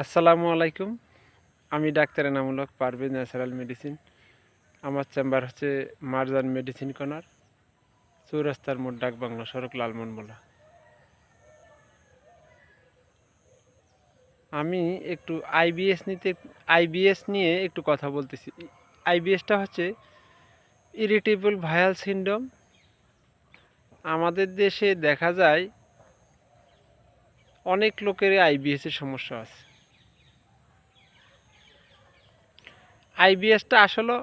আসসালামু আলাইকুম। আমি ডাক্তার এনামূলক পারভেজ ন্যাচারাল মেডিসিন। আমার চেম্বার হচ্ছে মারজান মেডিসিন কর্নার, চৌরাস্তার মোট ডাক বাংলা, সড়ক, লালমনমোলা। আমি একটু আইবিএস নিতে আইবিএস নিয়ে একটু কথা বলতেছি। আইবিএসটা হচ্ছে ইরিটেবল ভায়াল সিন্ড্রোম। আমাদের দেশে দেখা যায় অনেক লোকেরই আইবিএসের সমস্যা আছে। আইবিএসটা আসলে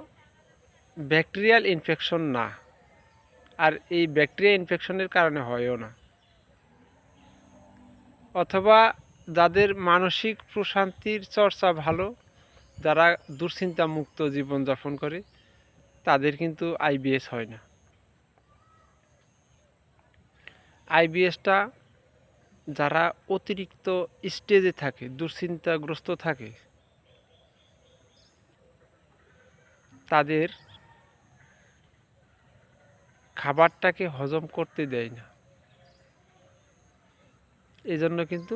ব্যাকটেরিয়াল ইনফেকশন না। আর এই ব্যাকটেরিয়া ইনফেকশনের কারণে হয়ও না। অথবা যাদের মানসিক প্রশান্তির চর্চা ভালো, যারা দুশ্চিন্তা মুক্ত জীবনযাপন করে, তাদের কিন্তু আইবিএস হয় না। আইবিএসটা যারা অতিরিক্ত স্টেজে থাকে, দুশ্চিন্তাগ্রস্ত থাকে তাদের খাবারটাকে হজম করতে দেয় না। এই জন্য কিন্তু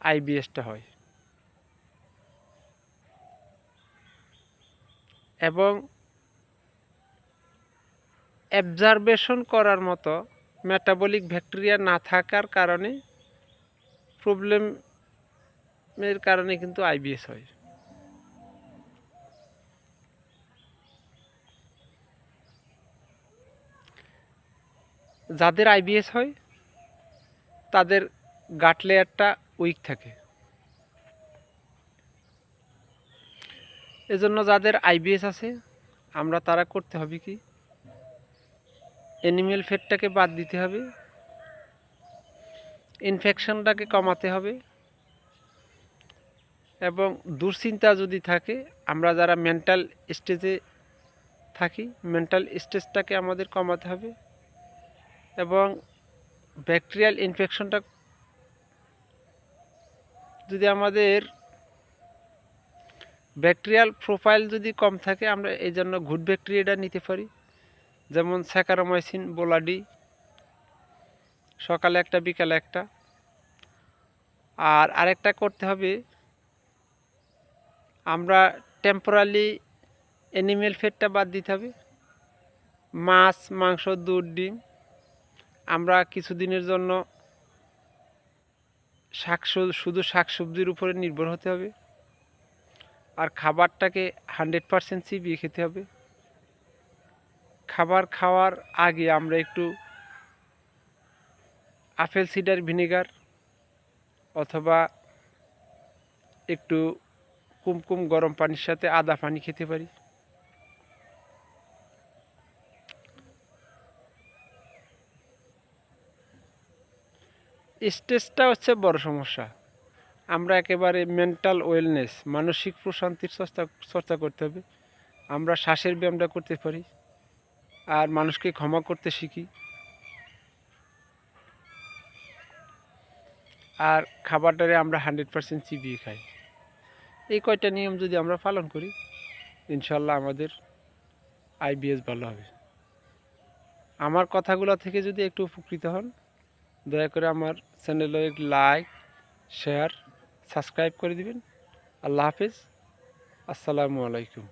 আইবিএসটা হয়। এবং অ্যাবজারভেশন করার মতো মেটাবলিক ব্যাকটেরিয়া না থাকার কারণে প্রবলেমের কারণে কিন্তু আইবিএস হয়। যাদের আইবিএস হয়, তাদের গাট লেয়ারটা উইক থাকে। এজন্য যাদের আইবিএস আছে, আমরা তারা করতে হবে কি? অ্যানিমেল ফেটটাকে বাদ দিতে হবে। ইনফেকশনটাকে কমাতে হবে। এবং দুশ্চিন্তা যদি থাকে, আমরা যারা মেন্টাল স্টেজে থাকি মেন্টাল স্টেজটাকে আমাদের কমাতে হবে। এবং ব্যাকটেরিয়াল ইনফেকশনটা যদি আমাদের ব্যাকটেরিয়াল প্রোফাইল যদি কম থাকে, আমরা এই জন্য গুড ব্যাকটেরিয়াটা নিতে পারি। যেমন স্যাকারোমাইসিন, বোলাডি, সকালে একটা, বিকালে একটা। আর আরেকটা করতে হবে, আমরা টেম্পোরালি অ্যানিমেল ফেটটা বাদ দিতে হবে। মাছ, মাংস, দুধ, ডিম। আমরা কিছুদিনের জন্য শাক শুধু শাক সবজির উপরে নির্ভর হতে হবে। আর খাবারটাকে হান্ড্রেড পারসেন্ট চিবিয়ে খেতে হবে। খাবার খাওয়ার আগে আমরা একটু আপেল সিডার ভিনেগার অথবা একটু কুমকুম গরম পানির সাথে আদা পানি খেতে পারি। স্ট্রেসটা হচ্ছে বড় সমস্যা। আমরা একেবারে মেন্টাল ওয়েলনেস মানসিক প্রশান্তির চর্চা চর্চা করতে হবে। আমরা শ্বাসের ব্যায়ামটা করতে পারি আর মানুষকে ক্ষমা করতে শিখি। আর খাবারটারে আমরা হান্ড্রেড পারসেন্ট চিবিয়ে খাই। এই কয়টা নিয়ম যদি আমরা পালন করি ইনশাল্লাহ আমাদের আইবিএস ভালো হবে। আমার কথাগুলো থেকে যদি একটু উপকৃত হন দয়া করে আমার চ্যানেলে লাইক শেয়ার সাবস্ক্রাইব করে দিবেন। আল্লাহ হাফিজ। আসসালামু আলাইকুম।